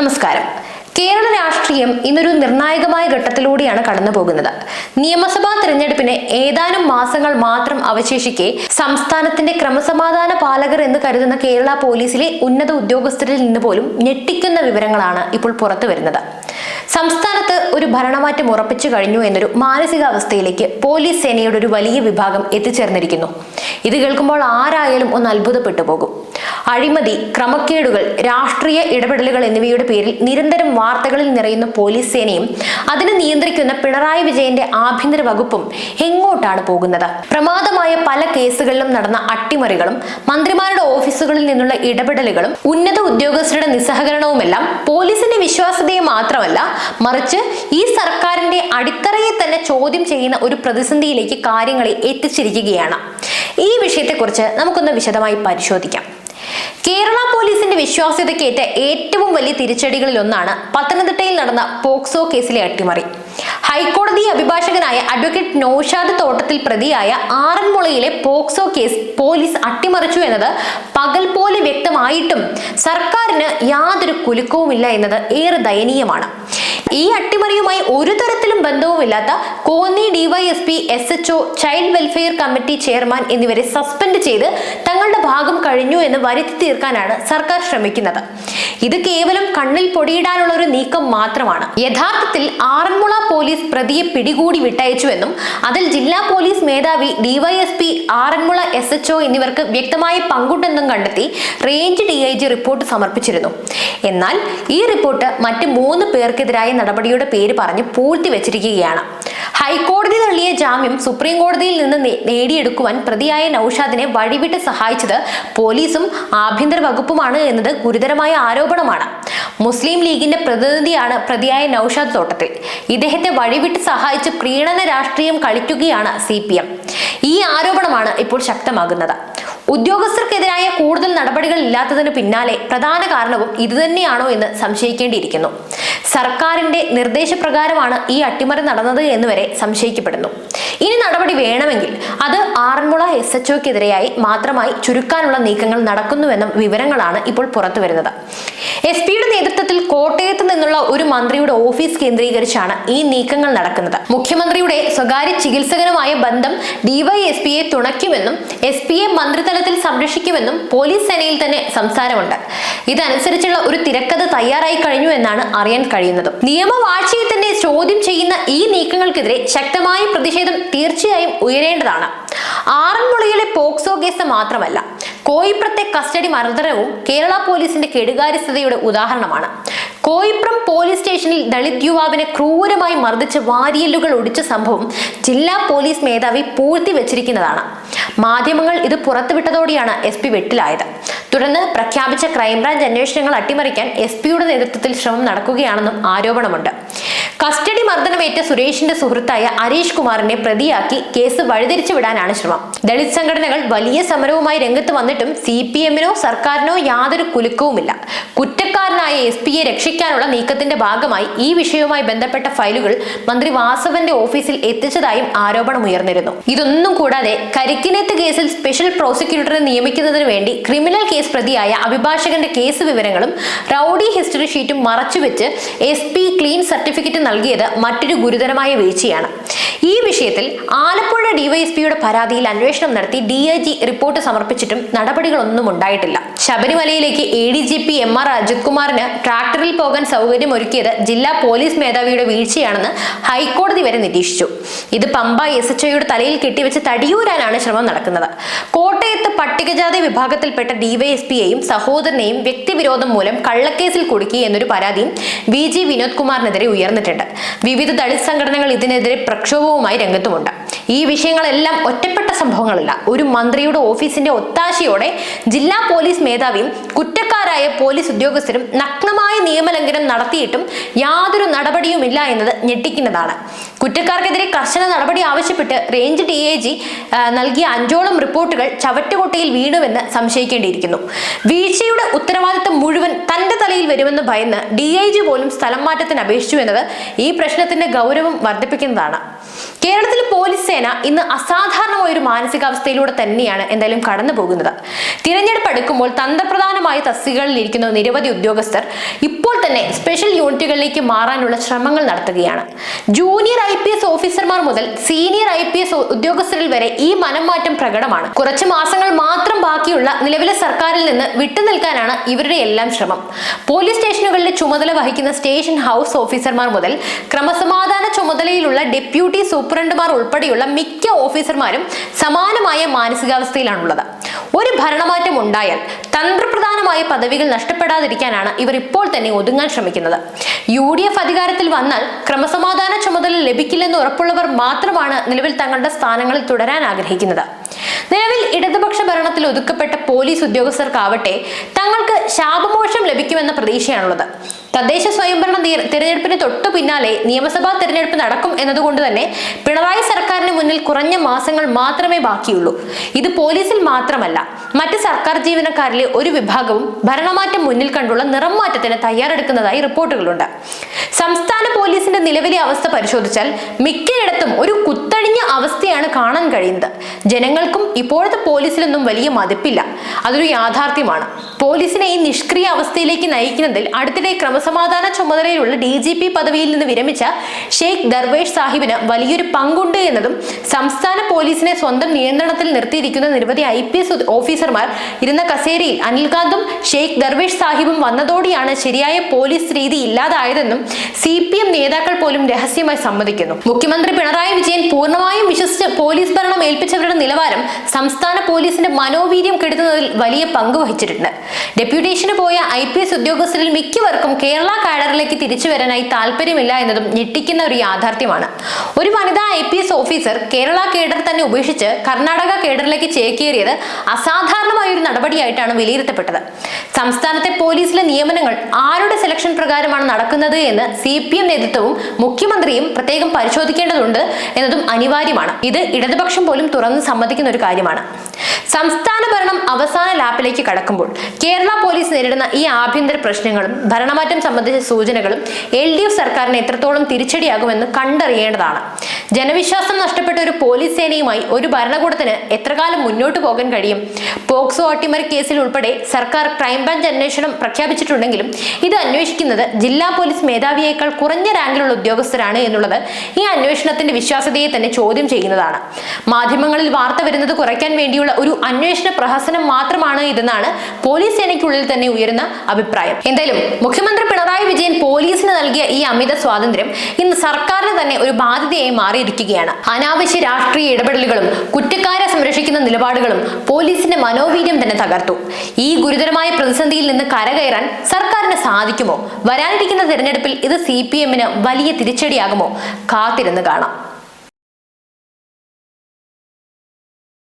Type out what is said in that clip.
നമസ്കാരം. കേരള രാഷ്ട്രീയം ഇന്നൊരു നിർണായകമായ ഘട്ടത്തിലൂടെയാണ് കടന്നു പോകുന്നത് നിയമസഭാ തെരഞ്ഞെടുപ്പിന് ഏതാനും മാസങ്ങൾ മാത്രം അവശേഷിക്കെ സംസ്ഥാനത്തിന്റെ ക്രമസമാധാന പാലകർ എന്ന് കരുതുന്ന കേരള പോലീസിലെ ഉന്നത ഉദ്യോഗസ്ഥരിൽ നിന്ന് പോലും ഞെട്ടിക്കുന്ന വിവരങ്ങളാണ് ഇപ്പോൾ പുറത്തു വരുന്നത്. സംസ്ഥാനത്ത് ഒരു ഭരണമാറ്റം ഉറപ്പിച്ചു കഴിഞ്ഞു എന്നൊരു മാനസികാവസ്ഥയിലേക്ക് പോലീസ് സേനയുടെ ഒരു വലിയ വിഭാഗം എത്തിച്ചേർന്നിരിക്കുന്നു. ഇത് കേൾക്കുമ്പോൾ ആരായാലും ഒന്ന് അത്ഭുതപ്പെട്ടു പോകും. അഴിമതി ക്രമക്കേടുകൾ രാഷ്ട്രീയ ഇടപെടലുകൾ എന്നിവയുടെ പേരിൽ നിരന്തരം വാർത്തകളിൽ നിറയുന്ന പോലീസ് സേനയും അതിനെ നിയന്ത്രിക്കുന്ന പിണറായി വിജയന്റെ ആഭ്യന്തര വകുപ്പും എങ്ങോട്ടാണ് പോകുന്നത്? പ്രമാദമായ പല കേസുകളിലും നടന്ന അട്ടിമറികളും മന്ത്രിമാരുടെ ഓഫീസുകളിൽ നിന്നുള്ള ഇടപെടലുകളും ഉന്നത ഉദ്യോഗസ്ഥരുടെ നിസ്സഹകരണവുമെല്ലാം പോലീസിന്റെ വിശ്വാസ്യതയെ മാത്രമല്ല മറിച്ച് ഈ സർക്കാരിന്റെ അടിത്തറയെ തന്നെ ചോദ്യം ചെയ്യുന്ന ഒരു പ്രതിസന്ധിയിലേക്ക് കാര്യങ്ങളെ എത്തിച്ചിരിക്കുകയാണ്. ഈ വിഷയത്തെക്കുറിച്ച് നമുക്കൊന്ന് വിശദമായി പരിശോധിക്കാം. കേരള പോലീസിന്റെ വിശ്വാസ്യതയ്ക്കേറ്റ ഏറ്റവും വലിയ തിരിച്ചടികളിൽ ഒന്നാണ് പത്തനംതിട്ടയിൽ നടന്ന പോക്സോ കേസിലെ അട്ടിമറി. ഹൈക്കോടതി അഭിഭാഷകനായ അഡ്വക്കേറ്റ് നൌഷാദ് തോട്ടത്തിൽ പ്രതിയായ ആറന്മുളയിലെ പോക്സോ കേസ് പോലീസ് അട്ടിമറിച്ചു എന്നത് പകൽ പോലെ വ്യക്തമായിട്ടും സർക്കാരിന് യാതൊരു കുലുക്കവുമില്ല എന്നത് ഏറെ ദയനീയമാണ്. ഈ അട്ടിമറിയുമായി ഒരു തരത്തിലും ബന്ധവുമില്ലാത്ത Konni DYSP S HO child welfare committee chairman എന്നിവരെ സസ്പെൻഡ് ചെയ്ത് തങ്ങളുടെ ഭാഗം കഴിഞ്ഞു എന്ന് വരുത്തി തീർക്കാനാണ് സർക്കാർ ശ്രമിക്കുന്നത്. ഇത് കേവലം കണ്ണിൽ പൊടിയിടാനുള്ള ഒരു നീക്കം മാത്രമാണ്. യഥാർത്ഥത്തിൽ ആറന്മുള പോലീസ് പ്രതിയെ പിടികൂടി വിട്ടയച്ചുവെന്നും അതിൽ ജില്ലാ പോലീസ് മേധാവി ഡിവൈഎസ്പി ആറന്മുള എസ് എച്ച് എന്നിവർക്ക് വ്യക്തമായ പങ്കുണ്ടെന്നും കണ്ടെത്തി range D I G report സമർപ്പിച്ചിരുന്നു. എന്നാൽ ഈ റിപ്പോർട്ട് മറ്റ് മൂന്ന് പേർക്കെതിരായ നടപടിയുടെ പേര് പറഞ്ഞ് പൂഴ്ത്തിവെച്ചിരിക്കുകയാണ്. ഹൈക്കോടതി തള്ളിയ ജാമ്യം സുപ്രീം കോടതിയിൽ നിന്ന് നേടിയെടുക്കുവാൻ പ്രതിയായ നൌഷാദിനെ വഴിവിട്ട് സഹായിച്ചത് പോലീസും ആഭ്യന്തര വകുപ്പുമാണ് എന്നത് ഗുരുതരമായ ആരോപണമാണ്. മുസ്ലിം ലീഗിന്റെ പ്രതിനിധിയാണ് പ്രതിയായ നൌഷാദ് തോട്ടത്തിൽ. ഇദ്ദേഹത്തെ വഴിവിട്ട് സഹായിച്ച് പ്രീണന രാഷ്ട്രീയം കളിക്കുകയാണ് സി ഈ ആരോപണമാണ് ഇപ്പോൾ ശക്തമാകുന്നത്. ഉദ്യോഗസ്ഥർക്കെതിരായ കൂടുതൽ നടപടികൾ ഇല്ലാത്തതിന് പിന്നാലെ പ്രധാന കാരണവും ഇതുതന്നെയാണോ എന്ന് സംശയിക്കേണ്ടിയിരിക്കുന്നു. സർക്കാരിന്റെ നിർദ്ദേശപ്രകാരമാണ് ഈ അട്ടിമറി നടന്നത് എന്നുവരെ സംശയിക്കപ്പെടുന്നു. ഇനി നടപടി വേണമെങ്കിൽ അത് ആറന്മുള എസ് എച്ച് ഒക്കെതിരെയായി മാത്രമായി ചുരുക്കാനുള്ള നീക്കങ്ങൾ നടക്കുന്നുവെന്നും വിവരങ്ങളാണ് ഇപ്പോൾ പുറത്തു വരുന്നത് എസ് പിയുടെ നേതൃത്വത്തിൽ കോട്ടയത്ത് നിന്നുള്ള ഒരു മന്ത്രിയുടെ ഓഫീസ് കേന്ദ്രീകരിച്ചാണ് ഈ നീക്കങ്ങൾ നടക്കുന്നത്. മുഖ്യമന്ത്രിയുടെ സ്വകാര്യ ചികിത്സകനുമായ ബന്ധം ഡിവൈഎസ്പിയെ തുണയ്ക്കുമെന്നും എസ് പിയെ മന്ത്രിതലത്തിൽ സംരക്ഷിക്കുമെന്നും പോലീസ് സേനയിൽ തന്നെ സംസാരമുണ്ട്. ഇതനുസരിച്ചുള്ള ഒരു തിരക്കഥ തയ്യാറായി കഴിഞ്ഞു എന്നാണ് അറിയാൻ കഴിയുന്നത്. നിയമവാഴ്ചയെ തന്നെ ചെയ്യുന്ന ഈ നീക്കങ്ങൾക്കെതിരെ ശക്തമായ പ്രതിഷേധം തീർച്ചയായും ഉയരേണ്ടതാണ്. ആറന്മുളയിലെ പോക്സോ കേസ് മാത്രമല്ല കോയിപ്രത്തെ കസ്റ്റഡി മർദ്ദനവും കേരള പോലീസിന്റെ കെടുകാര്യസ്ഥതയുടെ ഉദാഹരണമാണ്. കോയിപ്രം പോലീസ് സ്റ്റേഷനിൽ ദളിത് യുവാവിനെ ക്രൂരമായി മർദ്ദിച്ച് വാരിയല്ലുകൾ ഒടിച്ച സംഭവം ജില്ലാ പോലീസ് മേധാവി പൂഴ്ത്തി വെച്ചിരിക്കുന്നതാണ്. മാധ്യമങ്ങൾ ഇത് പുറത്തുവിട്ടതോടെയാണ് എസ് പി വെട്ടിലായത്. തുടർന്ന് പ്രഖ്യാപിച്ച ക്രൈംബ്രാഞ്ച് അന്വേഷണങ്ങൾ അട്ടിമറിക്കാൻ എസ് പിയുടെ നേതൃത്വത്തിൽ ശ്രമം നടക്കുകയാണെന്നും ആരോപണമുണ്ട്. കസ്റ്റഡി മർദ്ദനമേറ്റ സുരേഷിന്റെ സുഹൃത്തായ അരീഷ് കുമാറിനെ പ്രതിയാക്കി കേസ് വഴിതിരിച്ചു വിടാനാണ് ശ്രമം. ദളിത് സംഘടനകൾ വലിയ സമരവുമായി രംഗത്ത് വന്നിട്ടും സി പി എമ്മിനോ സർക്കാരിനോ യാതൊരു കുലുക്കവുമില്ല. കുറ്റക്കാരനായ എസ് പിയെ രക്ഷിക്കാനുള്ള നീക്കത്തിന്റെ ഭാഗമായി ഈ വിഷയവുമായി ബന്ധപ്പെട്ട ഫയലുകൾ മന്ത്രി വാസവന്റെ ഓഫീസിൽ എത്തിച്ചതായും ആരോപണം ഉയർന്നിരുന്നു. ഇതൊന്നും കൂടാതെ കരിക്കിനേത്ത് കേസിൽ സ്പെഷ്യൽ പ്രോസിക്യൂട്ടറെ നിയമിക്കുന്നതിന് വേണ്ടി ക്രിമിനൽ കേസ് പ്രതിയായ അഭിഭാഷകന്റെ കേസ് വിവരങ്ങളും റൌഡി ഹിസ്റ്ററി ഷീറ്റും മറച്ചുവെച്ച് എസ് പി ക്ലീൻ സർട്ടിഫിക്കറ്റ് നൽകിയത് മറ്റൊരു ഗുരുതരമായ വീഴ്ചയാണ്. ഈ വിഷയത്തിൽ ആലപ്പുഴ ഡിവൈഎസ്പിയുടെ പരാതിയിൽ അന്വേഷണം നടത്തി ഡി റിപ്പോർട്ട് സമർപ്പിച്ചിട്ടും നടപടികളൊന്നും ഉണ്ടായിട്ടില്ല. ശബരിമലയിലേക്ക് A D G P M R Ajith കുമാറിന് ട്രാക്ടറിൽ പോകാൻ സൗകര്യമൊരുക്കിയത് ജില്ലാ പോലീസ് മേധാവിയുടെ വീഴ്ചയാണെന്ന് ഹൈക്കോടതി വരെ നിരീക്ഷിച്ചു. ഇത് പമ്പ എസ് എച്ച് ഒയുടെ തലയിൽ കെട്ടിവെച്ച് തടിയൂരാനാണ് ശ്രമം നടക്കുന്നത്. കോട്ടയത്ത് പട്ടികജാതി വിഭാഗത്തിൽപ്പെട്ട ഡിവൈഎസ്പിയെയും സഹോദരനെയും വ്യക്തിവിരോധം മൂലം കള്ളക്കേസിൽ കുടുക്കി എന്നൊരു പരാതിയും വി ജി വിനോദ് കുമാറിനെതിരെ ഉയർന്നിട്ടുണ്ട്. വിവിധ ദളിത് സംഘടനകൾ ഇതിനെതിരെ പ്രക്ഷോഭവുമായി രംഗത്തുമുണ്ട്. ഈ വിഷയങ്ങളെല്ലാം ഒറ്റപ്പെട്ട സംഭവങ്ങളല്ല. ഒരു മന്ത്രിയുടെ ഓഫീസിന്റെ ഒത്താശയോടെ ജില്ലാ പോലീസ് മേധാവിയും കുറ്റക്കാരായ പോലീസ് ഉദ്യോഗസ്ഥരും നഗ്നമായ നിയമലംഘനം നടത്തിയിട്ടും യാതൊരു നടപടിയുമില്ല എന്നത് ഞെട്ടിക്കുന്നതാണ്. കുറ്റക്കാർക്കെതിരെ കർശന നടപടി ആവശ്യപ്പെട്ട് റേഞ്ച് ഡി എ ജി നൽകിയ അഞ്ചോളം റിപ്പോർട്ടുകൾ ചവറ്റുകൊട്ടയിൽ വീണുവെന്ന് സംശയിക്കേണ്ടിയിരിക്കുന്നു. വീഴ്ചയുടെ ഉത്തരവാദിത്തം മുഴുവൻ തന്റെ തലയിൽ വരുമെന്ന് ഭയന്ന് ഡി ഐ ജി പോലും സ്ഥലം മാറ്റത്തിന് അപേക്ഷിച്ചു എന്നത് ഈ പ്രശ്നത്തിന്റെ ഗൗരവം വർദ്ധിപ്പിക്കുന്നതാണ്. കേരളത്തിലെ പോലീസ് സേന ഇന്ന് അസാധാരണമായ ഒരു മാനസികാവസ്ഥയിലൂടെ തന്നെയാണ് എന്തായാലും കടന്നു പോകുന്നത്. തിരഞ്ഞെടുപ്പ് എടുക്കുമ്പോൾ തന്ത്രപ്രധാനമായ തസ്തികകളിൽ ഇരിക്കുന്ന നിരവധി ഉദ്യോഗസ്ഥർ ഇപ്പോൾ തന്നെ സ്പെഷ്യൽ യൂണിറ്റുകളിലേക്ക് മാറാനുള്ള ശ്രമങ്ങൾ നടത്തുകയാണ്. ജൂനിയർ ഐ പി എസ് ഓഫീസർമാർ മുതൽ സീനിയർ ഐ പി എസ് ഉദ്യോഗസ്ഥരിൽ വരെ ഈ മനംമാറ്റം പ്രകടമാണ്. കുറച്ച് മാസങ്ങൾ മാത്രം ബാക്കിയുള്ള നിലവിലെ സർക്കാരിൽ നിന്ന് വിട്ടുനിൽക്കാനാണ് ഇവരുടെ എല്ലാം ശ്രമം. പോലീസ് സ്റ്റേഷനുകളിലെ ചുമതല വഹിക്കുന്ന സ്റ്റേഷൻ ഹൗസ് ഓഫീസർമാർ മുതൽ ക്രമസമാധാന ചുമതലയിലുള്ള ഡെപ്യൂട്ടി സൂപ്രണ്ടുമാർ ഉൾപ്പെടെയുള്ള മിക്ക ഓഫീസർമാരും സമാനമായ മാനസികാവസ്ഥയിലാണുള്ളത്. ഒരു ഭരണമാറ്റം ഉണ്ടായാൽ തന്ത്രപ്രധാനമായ പദവികൾ നഷ്ടപ്പെടാതിരിക്കാനാണ് ഇവർ ഇപ്പോൾ തന്നെ ഒതുങ്ങാൻ ശ്രമിക്കുന്നത്. യു ഡി എഫ് അധികാരത്തിൽ വന്നാൽ ക്രമസമാധാന ചുമതല ലഭിക്കില്ലെന്ന് ഉറപ്പുള്ളവർ മാത്രമാണ് നിലവിൽ തങ്ങളുടെ സ്ഥാനങ്ങളിൽ തുടരാൻ ആഗ്രഹിക്കുന്നത്. നിലവിൽ ഇടതുപക്ഷ ഭരണത്തിൽ ഒതുക്കപ്പെട്ട പോലീസ് ഉദ്യോഗസ്ഥർക്കാവട്ടെ തങ്ങൾക്ക് ശാപമോക്ഷം ലഭിക്കുമെന്ന പ്രതീക്ഷയാണുള്ളത്. തദ്ദേശ സ്വയംഭരണ തിരഞ്ഞെടുപ്പിന് തൊട്ടു പിന്നാലെ നിയമസഭാ തിരഞ്ഞെടുപ്പ് നടക്കും എന്നതുകൊണ്ട് തന്നെ പിണറായി സർക്കാരിന് മുന്നിൽ കുറഞ്ഞ മാസങ്ങൾ മാത്രമേ ബാക്കിയുള്ളൂ. ഇത് പോലീസിൽ മാത്രമല്ല മറ്റ് സർക്കാർ ജീവനക്കാരിലെ ഒരു വിഭാഗവും ഭരണമാറ്റം മുന്നിൽ കണ്ടുള്ള നിറം മാറ്റത്തിന് തയ്യാറെടുക്കുന്നതായി റിപ്പോർട്ടുകളുണ്ട്. സംസ്ഥാന പോലീസിന്റെ നിലവിലെ അവസ്ഥ പരിശോധിച്ചാൽ മിക്കയിടത്തും ഒരു കുത്തഴിഞ്ഞ അവസ്ഥയാണ് കാണാൻ കഴിയുന്നത്. ജനങ്ങൾക്കും ഇപ്പോഴത്തെ പോലീസിലൊന്നും വലിയ മതിപ്പില്ല. അതൊരു യാഥാർത്ഥ്യമാണ്. പോലീസിനെ ഈ നിഷ്ക്രിയ അവസ്ഥയിലേക്ക് നയിക്കുന്നതിൽ അടുത്തിടെ ക്രമസമാധാന ചുമതലയിലുള്ള ഡി ജി പി പദവിയിൽ നിന്ന് വിരമിച്ച ഷെയ്ഖ് ദർവേഷ് സാഹിബിന് വലിയൊരു പങ്കുണ്ട് എന്നതും സംസ്ഥാന പോലീസിനെ സ്വന്തം നിയന്ത്രണത്തിൽ നിർത്തിയിരിക്കുന്ന നിരവധി ഐ പി എസ് ഓഫീസർമാർ ഇരുന്ന കസേരയിൽ അനിൽകാന്തും ഷെയ്ഖ് ദർവേഷ് സാഹിബും വന്നതോടെയാണ് ശരിയായ പോലീസ് രീതി ഇല്ലാതായതെന്നും സി പി എം നേതാക്കൾ പോലും രഹസ്യമായി സമ്മതിക്കുന്നു. മുഖ്യമന്ത്രി പിണറായി വിജയൻ പൂർണമായും വിശ്വസിച്ച് പോലീസ് ഭരണം ഏൽപ്പിച്ചവരുടെ നിലവാരം സംസ്ഥാന പോലീസിന്റെ മനോവീര്യം കെടുത്തുന്നതിൽ വലിയ പങ്ക് വഹിച്ചിട്ടുണ്ട്. ഡെപ്യൂട്ടേഷന് പോയ ഐ പി എസ് ഉദ്യോഗസ്ഥരിൽ മിക്കവർക്കും കേരള കാഡറിലേക്ക് തിരിച്ചു വരാനായി താല്പര്യമില്ല എന്നതും ഞെട്ടിക്കുന്ന ഒരു യാഥാർത്ഥ്യമാണ്. ഒരു വനിതാ I P S officer Kerala cadre തന്നെ ഉപേക്ഷിച്ച് കർണാടക കേഡറിലേക്ക് ചേക്കേറിയത് അസാധാരണമായ ഒരു നടപടിയായിട്ടാണ് വിലയിരുത്തപ്പെട്ടത്. സംസ്ഥാനത്തെ പോലീസിലെ നിയമനങ്ങൾ ആരുടെ സെലക്ഷൻ പ്രകാരമാണ് നടക്കുന്നത് എന്ന് സി പി എം നേതൃത്വവും മുഖ്യമന്ത്രിയും പ്രത്യേകം പരിശോധിക്കേണ്ടതുണ്ട് എന്നതും അനിവാര്യമാണ്. ഇത് ഇടതുപക്ഷം പോലും തുറന്ന് സമ്മതിക്കുന്ന ഒരു കാര്യമാണ്. സംസ്ഥാന ഭരണം അവസാന ലാപ്പിലേക്ക് കടക്കുമ്പോൾ കേരള പോലീസ് നേരിടുന്ന ഈ ആഭ്യന്തര പ്രശ്നങ്ങളും ഭരണമാറ്റം സംബന്ധിച്ച സൂചനകളും എൽ ഡി എഫ് സർക്കാരിന് എത്രത്തോളം തിരിച്ചടിയാകുമെന്ന് കണ്ടറിയേണ്ടതാണ്. ജനവിശ്വാസം നഷ്ടപ്പെട്ട ഒരു പോലീസ് സേനയുമായി ഒരു ഭരണകൂടത്തിന് എത്ര കാലം മുന്നോട്ട് പോകാൻ കഴിയും? പോക്സോ അട്ടിമറി കേസിൽ ഉൾപ്പെടെ സർക്കാർ ക്രൈംബ്രാഞ്ച് അന്വേഷണം പ്രഖ്യാപിച്ചിട്ടുണ്ടെങ്കിലും ഇത് അന്വേഷിക്കുന്നത് ജില്ലാ പോലീസ് മേധാവിയേക്കാൾ കുറഞ്ഞ റാങ്കിലുള്ള ഉദ്യോഗസ്ഥരാണ് എന്നുള്ളത് ഈ അന്വേഷണത്തിന്റെ വിശ്വാസ്യതയെ തന്നെ ചോദ്യം ചെയ്യുന്നതാണ്. മാധ്യമങ്ങളിൽ വാർത്ത വരുന്നത് കുറയ്ക്കാൻ വേണ്ടിയുള്ള ഒരു അന്വേഷണ പ്രഹസനം മാത്രമാണ് ഇതെന്നാണ് പോലീസ് സേനയ്ക്കുള്ളിൽ തന്നെ ഉയരുന്ന അഭിപ്രായം. എന്തായാലും മുഖ്യമന്ത്രി പിണറായി വിജയൻ പോലീസിന് നൽകിയ ഈ അമിത സ്വാതന്ത്ര്യം ഇന്ന് സർക്കാരിന് തന്നെ ഒരു ബാധ്യതയായി മാറിയിരിക്കുകയാണ്. അനാവശ്യ രാഷ്ട്രീയ ഇടപെടലുകളും കുറ്റക്കാരെ സംരക്ഷിക്കുന്ന നിലപാടുകളും പോലീസിന്റെ മനോവീര്യം തന്നെ തകർത്തു. ഈ ഗുരുതരമായ പ്രതിസന്ധിയിൽ നിന്ന് കരകയറാൻ സർക്കാരിന് സാധിക്കുമോ? വരാനിരിക്കുന്ന തിരഞ്ഞെടുപ്പിൽ ഇത് സി വലിയ തിരിച്ചടിയാകുമോ? കാത്തിരുന്ന് കാണാം.